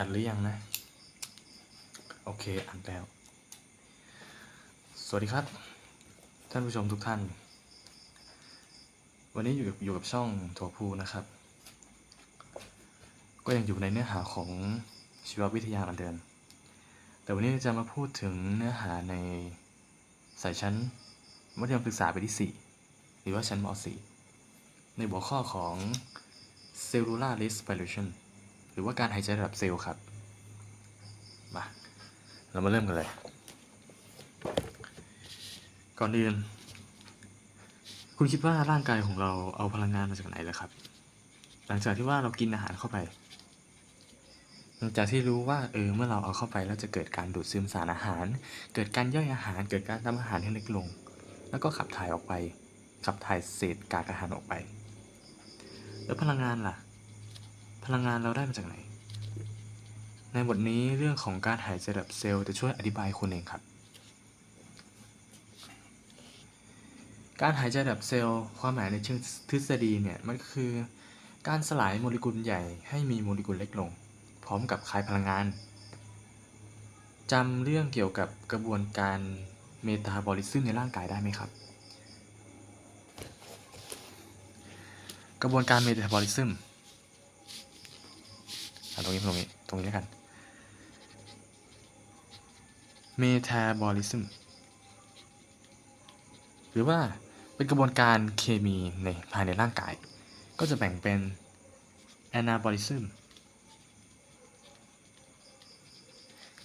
อัดหรือยังนะ โอเค อัดแล้ว สวัสดีครับ ท่านผู้ชมทุกท่าน วันนี้อยู่กับอยู่กับช่องถั่วพูนะครับ ก็ยังอยู่ในเนื้อหาของชีววิทยาเหมือนเดิม แต่วันนี้จะมาพูดถึงเนื้อหาในสายชั้นมัธยมศึกษาปีที่ 4 หรือว่าชั้นม .4 ในหัวข้อของ cellular respiration รือว่าการหายใจระดับเซลล์ครับ มา เรามาเริ่มกันเลย ก่อนอื่น คุณคิดว่าร่างกายของเราเอาพลังงานมาจากไหนล่ะครับ หลังจากที่ว่าเรากินอาหารเข้าไป หลังจากที่รู้ว่าเออเมื่อเราเอาเข้าไปแล้วจะเกิดการดูดซึมสารอาหาร เกิดการย่อยอาหาร เกิดการทำอาหารให้เล็กลง แล้วก็ขับถ่ายออกไป ขับถ่ายเศษกากอาหารออกไป แล้วพลังงานล่ะ ลังงานเราได้มาจากไหน ในบทนี้เรื่องของการหายใจแบบเซลล์จะช่วยอธิบายคุณเองครับ การหายใจแบบเซลล์ความหมายในเชิงทฤษฎีเนี่ยมันก็คือ การสลายโมเลกุลใหญ่ให้มีโมเลกุลเล็กลง พร้อมกับคายพลังงานจำเรื่องเกี่ยวกับกระบวนการเมตาบอลิซึมในร่างกายได้ไหมครับ กระบวนการเมตาบอลิซึม ตรงนี้ตรงนี้ตรงนี้แล้วกันเมตาบอลิซึมหรือว่าเป็นกระบวนการเคมีในภายในร่างกาย ก็จะแบ่งเป็น anabolism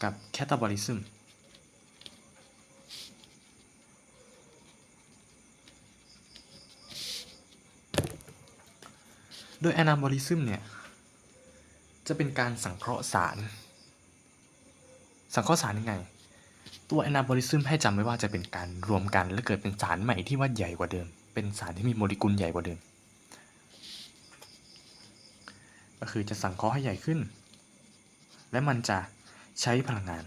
กับ catabolism โดย anabolism เนี่ย จะเป็นการสังเคราะห์สาร สังเคราะห์สารยังไง ตัวอนาบอลิซึมให้จำไว้ว่าจะเป็นการรวมกันและเกิดเป็นสารใหม่ที่ว่าใหญ่กว่าเดิม เป็นสารที่มีโมเลกุลใหญ่กว่าเดิม ก็คือจะสังเคราะห์ให้ใหญ่ขึ้น และมันจะใช้พลังงาน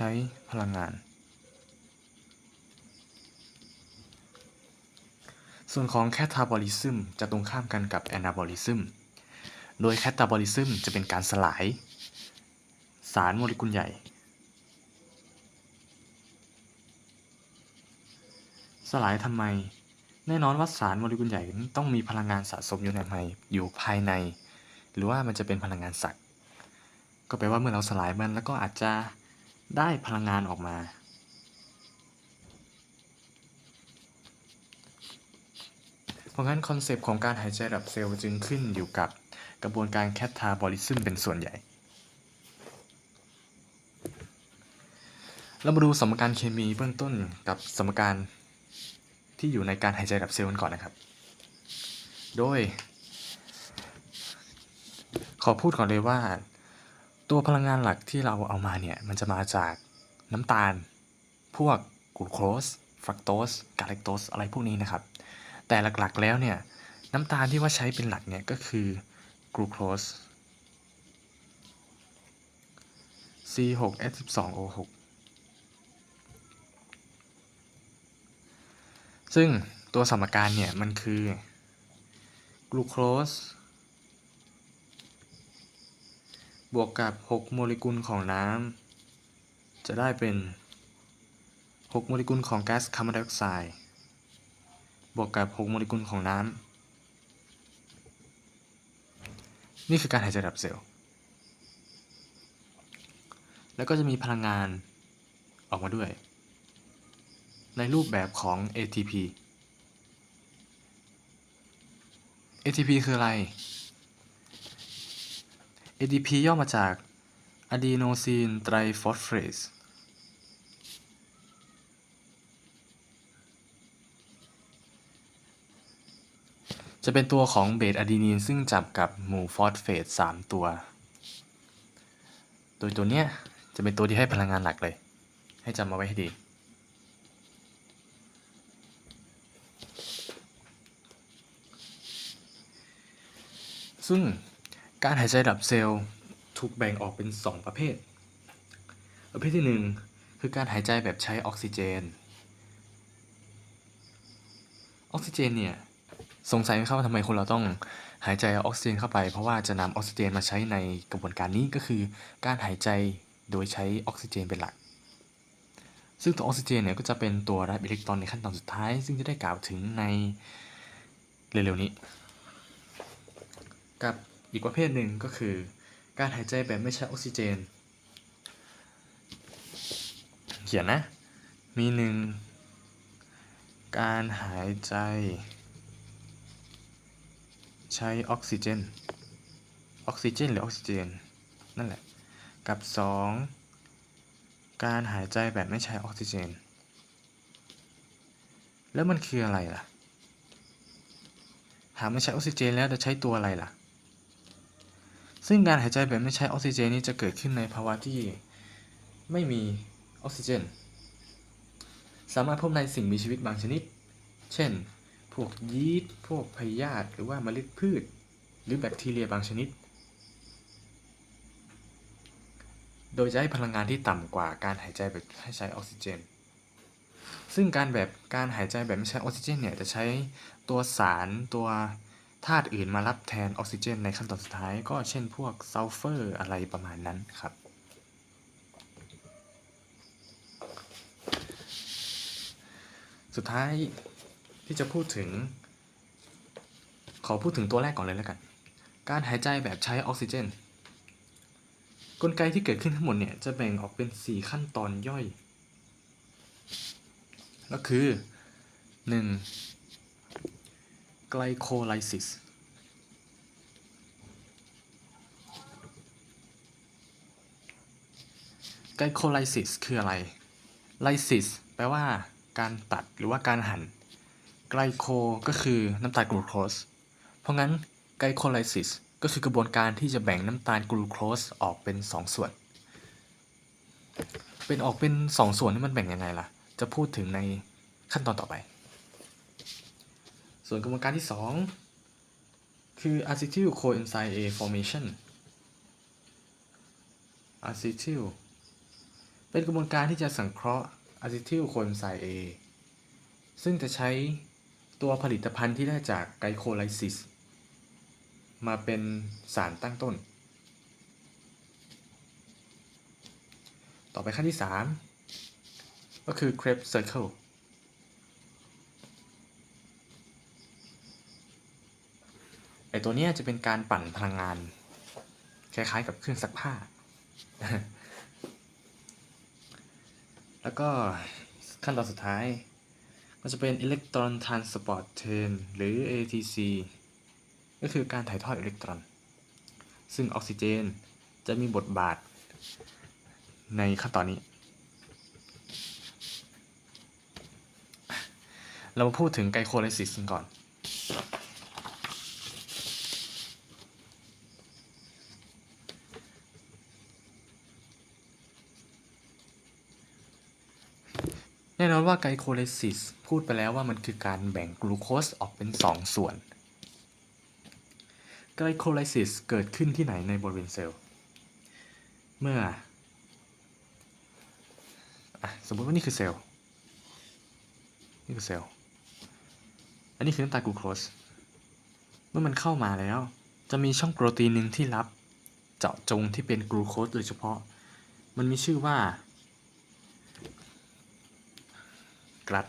ช้พลังงาน ส่วนของ catabolism จะตรงข้ามกันกับ anabolism โดย catabolism จะเป็นการสลาย สารโมเลกุลใหญ่ สลายทำไม แน่นอนว่าสารโมเลกุลใหญ่ต้องมีพลังงานสะสมอยู่ในภายอยู่ภายใน หรือว่ามันจะเป็นพลังงานสักก็แปลว่าเมื่อเราสลายมันแล้วก็อาจจะ ได้พลังงานออกมา เพราะงั้นคอนเซปต์ของการหายใจแบบเซลล์จึงขึ้นอยู่กับกระบวนการแคทาบอลิซึมเป็นส่วนใหญ่ เรามาดูสมการเคมีเบื้องต้นกับสมการที่อยู่ในการหายใจแบบเซลล์กันก่อนนะครับ โดย ขอพูดก่อนเลยว่า ตัวพลังงานหลักที่เราเอามาเนี่ย มันจะมาจากน้ำตาล พวกกลูโคสฟรักโตสกาเลกโตสอะไรพวกนี้นะครับ แต่หลักๆแล้วเนี่ย น้ำตาลที่ว่าใช้เป็นหลักเนี่ย ก็คือกลูโคส C6H12O6 ซึ่งตัวสมการเนี่ย มันคือกลูโคส บวกกับ 6 โมเลกุลของน้ำจะได้เป็น 6 โมเลกุลของแก๊สคาร์บอนไดออกไซด์บวกกับ 6 โมเลกุลของน้ำนี่คือการหายใจแบบเซลล์ แล้วก็จะมีพลังงานออกมาด้วย ในรูปแบบของ ATP ATP คืออะไร ATP ย่อมาจาก Adenosine Triphosphate จะเป็นตัวของเบสอะดีนีนซึ่งจับกับหมู่ฟอสเฟต3ตัว โดยตัวเนี้ยจะเป็นตัวที่ให้พลังงานหลักเลย ให้จำมาไว้ให้ดี ซึ่ง การหายใจดับเซลล์ถูกแบ่งออกเป็น 2 ประเภท ประเภทที่ 1 คือการหายใจแบบใช้ออกซิเจน ออกซิเจนเนี่ย สงสัยไหมครับว่าทำไมคนเราต้องหายใจอออกซิเจนเข้าไป เพราะว่าจะนำออกซิเจนมาใช้ในกระบวนการนี้ก็คือการหายใจโดยใช้ออกซิเจนเป็นหลัก ซึ่งตัวออกซิเจนเนี่ยก็จะเป็นตัวรับอิเล็กตรอนในขั้นตอนสุดท้าย ซึ่งจะได้กล่าวถึงในเร็วๆนี้ กับ อีกประเภทหนึ่งก็คือ การหายใจแบบไม่ใช้ออกซิเจน เขียนนะ มีหนึ่งการหายใจ ใช้ออกซิเจน ออกซิเจนหรือออกซิเจน นั่นแหละ กับ 2 การหายใจแบบไม่ใช้ออกซิเจน แล้วมันคืออะไรล่ะ หากไม่ใช้ออกซิเจนแล้วจะใช้ตัวอะไรล่ะ ซึ่งการหายใจแบบไม่ใช้ออกซิเจนนี้จะเกิดขึ้นในภาวะที่ไม่มีออกซิเจน สามารถพบในสิ่งมีชีวิตบางชนิด เช่น พวกยีสต์ พวกพยาธิ หรือว่าเมล็ดพืช หรือแบคทีเรียบางชนิด โดยจะให้พลังงานที่ต่ำกว่าการหายใจแบบให้ใช้ออกซิเจน ซึ่งการแบบการหายใจแบบไม่ใช้ออกซิเจนเนี่ยจะใช้ตัวสารตัว ธาตุอื่นมารับแทนออกซิเจนในขั้นตอนสุดท้ายก็เช่นพวกซัลเฟอร์อะไรประมาณนั้นครับ สุดท้ายที่จะพูดถึง ขอพูดถึงตัวแรกก่อนเลยแล้วกัน การหายใจแบบใช้ออกซิเจน กลไกที่เกิดขึ้นทั้งหมดเนี่ยจะแบ่งออกเป็น 4 ขั้นตอนย่อย ก็คือ 1. Glycolysis ไกลโคไลซิสคืออะไรไลซิสแปลว่าการตัดหรือว่าการหั่นไกลโคก็คือน้ำตาลกลูโคส เพราะงั้นไกลโคไลซิสก็คือกระบวนการที่จะแบ่งน้ำตาลกลูโคสออกเป็น 2 ส่วน เป็นออกเป็น 2 ส่วนนี่มันแบ่งยังไงล่ะ จะพูดถึงในขั้นตอนต่อไป ส่วนกระบวนการที่ 2 คือ acetyl coenzyme A formation acetyl เป็นกระบวนการที่จะสังเคราะห์อะซิทิลโคเอนไซม์ A ซึ่งจะใช้ตัวผลิตภัณฑ์ที่ได้จากไกลโคไลซิส มาเป็นสารตั้งต้น ต่อไปขั้นที่ 3 ก็คือ Krebs Cycle ไอตัวเนี้ยจะเป็นการปั่นพลังงาน คล้ายๆกับเครื่องซักผ้า แล้วก็ขั้นตอนสุดท้าย ก็จะเป็น Electron Transport Chain หรือ ATC ก็คือการถ่ายทอดอิเล็กตรอน ซึ่งออกซิเจนจะมีบทบาทในขั้นตอนนี้ เรามาพูดถึงไกลโคไลซิสกันก่อน แน่นอนว่าไกลโคไลซิสพูดไปแล้วว่ามันคือการแบ่งกลูโคสออกเป็น 2 ส่วน ไกลโคไลซิสเกิดขึ้นที่ไหนในบริเวณเซลล์ เมื่ออสมมติว่านี่คือเซลล์ นี่คือเซลล์ อันนี้คือน้ำตาลกลูโคส เมื่อมันเข้ามาแล้ว จะมีช่องโปรตีนหนึ่งที่รับเจาะจงที่เป็นกลูโคสโดยเฉพาะ มันมีชื่อว่า กรัด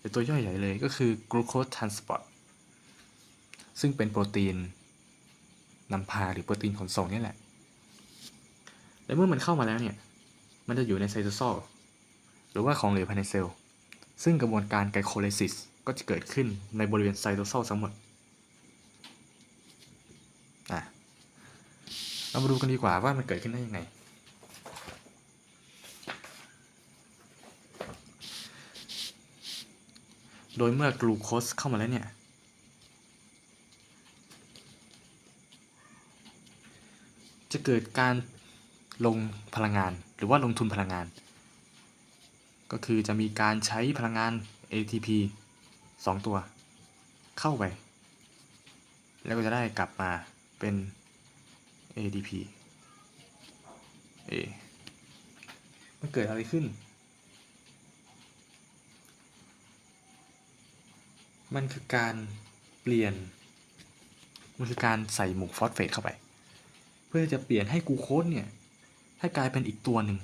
เป็นตัวย่อยใหญ่เลยก็คือ glucose transport ซึ่งเป็นโปรตีนนำพาหรือโปรตีนขนส่งนี่แหละ และเมื่อมันเข้ามาแล้วเนี่ย มันจะอยู่ในไซโตโซลหรือว่าของเหลวภายในเซลล์ ซึ่งกระบวนการไกลโคไลซิสก็จะเกิดขึ้นในบริเวณไซโตโซลทั้งหมดอะเรามาดูกันดีกว่าว่ามันเกิดขึ้นได้ยังไง โดยเมื่อกลูโคสเข้ามาแล้วเนี่ยจะเกิดการลงพลังงานหรือว่าลงทุนพลังงาน ก็คือจะมีการใช้พลังงาน ATP 2 ตัวเข้าไป แล้วก็จะได้กลับมาเป็น ADP A มันเกิดอะไรขึ้น มันคือการเปลี่ยน มันคือการใส่หมวกฟอสเฟตเข้าไป เพื่อจะเปลี่ยนให้กูโคสเนี่ยให้กลายเป็นอีกตัวหนึ่ง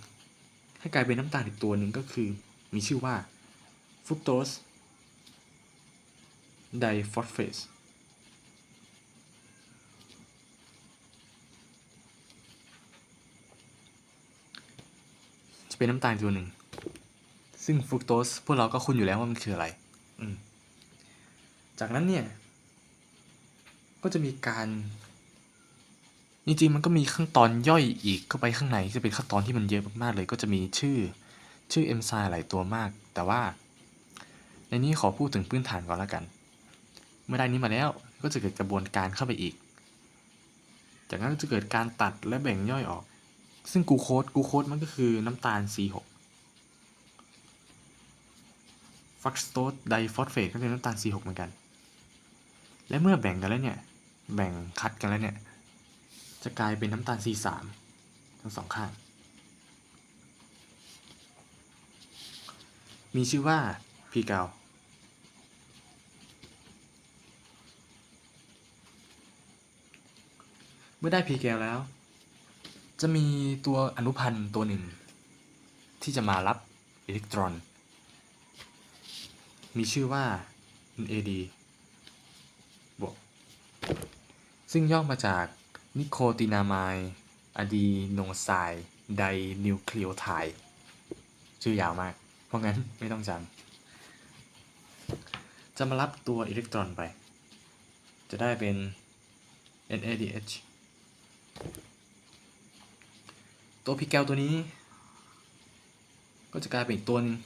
ให้กลายเป็นน้ำตาลอีกตัวหนึ่งก็คือมีชื่อว่าฟรุกโตสไดฟอสเฟตจะเป็นน้ำตาลตัวหนึ่ง ซึ่งฟุกโตสพวกเราก็คุ้นอยู่แล้วว่ามันคืออะไร อืม จากนั้นเนี่ย ก็จะมีการ จริงๆมันก็มีขั้นตอนย่อยอีกเข้าไปข้างในจะเป็นขั้นตอนที่มันเยอะมากๆเลย ก็จะมีชื่อชื่อเอนไซม์หลายตัวมาก แต่ว่า ในนี้ขอพูดถึงพื้นฐานก่อนแล้วกัน เมื่อได้นี้มาแล้วก็จะเกิดกระบวนการเข้าไปอีก จากนั้นก็จะเกิดการตัดและแบ่งย่อยออก ซึ่งกูโคสกลูโคสมันก็คือน้ำตาล C6 ฟักสโตสไดฟอสเฟตก็เป็นน้ำตาล C6 เหมือนกัน และเมื่อแบ่งกันแล้วเนี่ย แบ่งคัดกันแล้วเนี่ย จะกลายเป็นน้ำตาล C3 ทั้งสองข้าง มีชื่อว่าพีเกาเมื่อได้พีเกลแล้ว จะมีตัวอนุพันธ์ตัวหนึ่ง ที่จะมารับอิเล็กตรอน มีชื่อว่า NAD ซึ่งย่อมาจากนิโคตินามายอะดีโนไซไดนิวคลีโอไทด์ชื่อยาวมาก เพราะงั้นไม่ต้องจำ จะมารับตัวอิเล็กตรอนไป จะได้เป็น NADH ตัวพิกแกลตัวนี้ ก็จะกลายเป็นอีกตัวนึง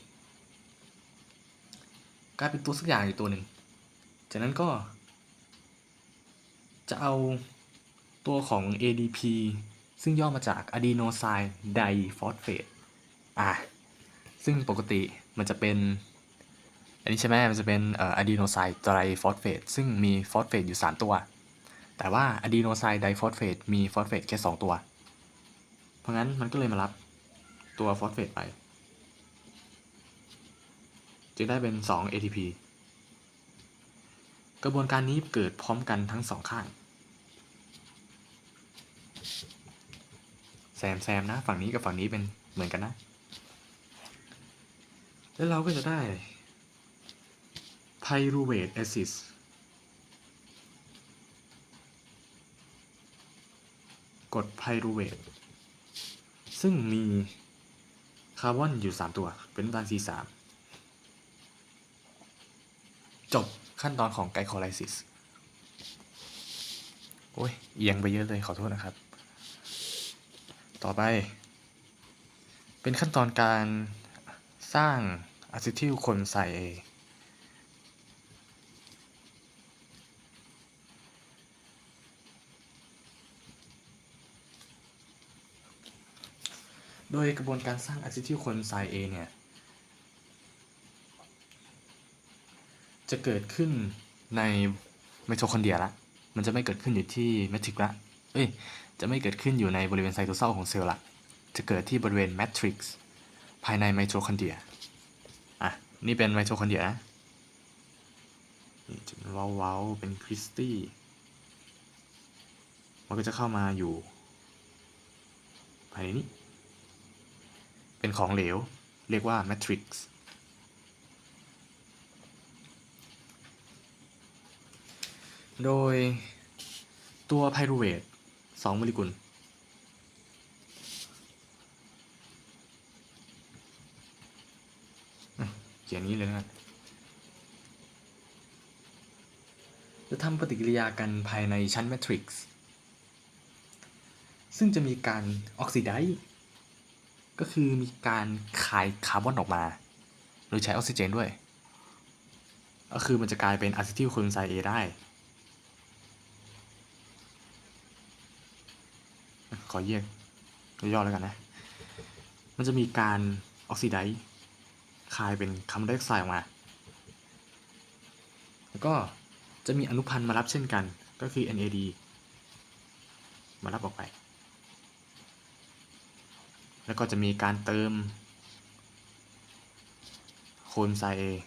กลายเป็นตัวสักอย่างอีกตัวหนึ่ง จากนั้นก็ จะเอาตัวของ ADP ซึ่งย่อมาจาก Adenosine Diphosphate อะซึ่งปกติมันจะเป็น อันนี้ใช่ไหมมันจะเป็นอ่อ Adenosine Triphosphate ซึ่งมีฟอสเฟตอยู่ 3 ตัว แต่ว่า Adenosine Diphosphate มีฟอสเฟตแค่ 2 ตัว เพราะงั้นมันก็เลยมารับตัวฟอสเฟตไป จึงได้เป็น 2 ATP กระบวนการนี้เกิดพร้อมกันทั้งสองข้าง แซมแซมนะ ฝั่งนี้กับฝั่งนี้เป็นเหมือนกันนะ แล้วเราก็จะได้ pyruvate acid กรด pyruvate ซึ่งมีคาร์บอนอยู่ 3 ตัว เป็นน้ำตาล C3 จบ ขั้นตอนของไกลโคไลซิสโอ้ย เอียงไปเยอะเลยขอโทษนะครับ ต่อไป เป็นขั้นตอนการสร้างอะซิทิลโคลไซเอโดยกระบวนการสร้างอะซิทิลโคลไซเอเนี่ย จะเกิดขึ้นในไมโทคอนเดรียละ มันจะไม่เกิดขึ้นอยู่ที่แมทริกซ์ละ เอ้ย จะไม่เกิดขึ้นอยู่ในบริเวณไซโตเซลของเซลล์ละ จะเกิดที่บริเวณแมทริกซ์ภายในไมโทคอนเดรีย อะ นี่เป็นไมโทคอนเดรียนะนี่จะเป็นเว้าๆเป็นคริสตี้ มันก็จะเข้ามาอยู่ ภายในนี้ เป็นของเหลว เรียกว่าแมทริกซ์ โดยตัวไพรูเวทสองโมเลกุล เขียนนี้เลยนะจะทำปฏิกิริยากันภายในชั้นแมทริกซ์ซึ่งจะมีการออกซิไดซ์ก็คือมีการคายคาร์บอนออกมา โดยใช้ออกซิเจนด้วย ก็คือมันจะกลายเป็นอะซิทิลโคลไซเอได้ อแยกย่อๆแล้วกันนะ มันจะมีการออกซิไดซ์คายเป็นคาร์บอนไดออกไซด์ออกมา แล้วก็จะมีอนุพันธ์มารับเช่นกัน ก็คือ NAD มารับออกไป แล้วก็จะมีการเติมคูณไซน์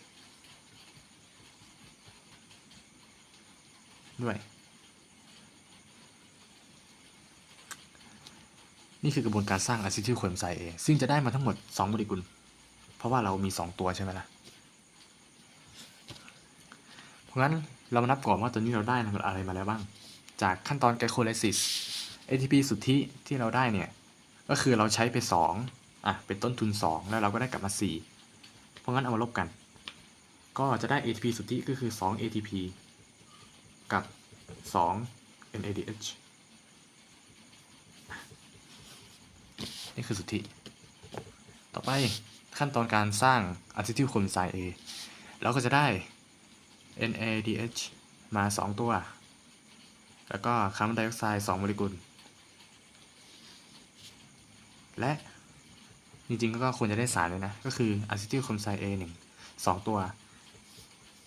ด้วย นี่คือกระบวนการสร้างอะซิทิลโคเอนไซม์ A ซึ่งจะได้มาทั้งหมด 2 โมเลกุล เพราะว่าเรามี 2 ตัวใช่ไหมล่ะ เพราะงั้นเรามานับก่อนว่าตัวนี้เราได้อะไรมาแล้วบ้าง จากขั้นตอนไกลโคไลซิส ATP สุทธิที่เราได้เนี่ย ก็คือเราใช้ไป 2อะ เป็นต้นทุน 2 แล้วเราก็ได้กลับมา 4 เพราะงั้นเอามาลบกัน ก็จะได้ ATP สุทธิก็คือ 2 ATP กับ 2 NADH นี่คือสุทธิ ต่อไปขั้นตอนการสร้างอะซิทิลโคไซน์ A เราก็จะได้ NADH มา 2 ตัว แล้วก็คาร์บอนไดออกไซด์2โมเลกุล และจริงๆก็ควรจะได้สารเลยนะ ก็คืออะซิทิลโคไซน์ A 1 2ตัว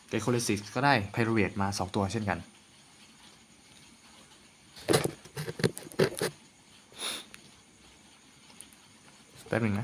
ไกลโคไลซิสก็ได้ไพโรเวทมา 2 ตัวเช่นกัน தருவீங்க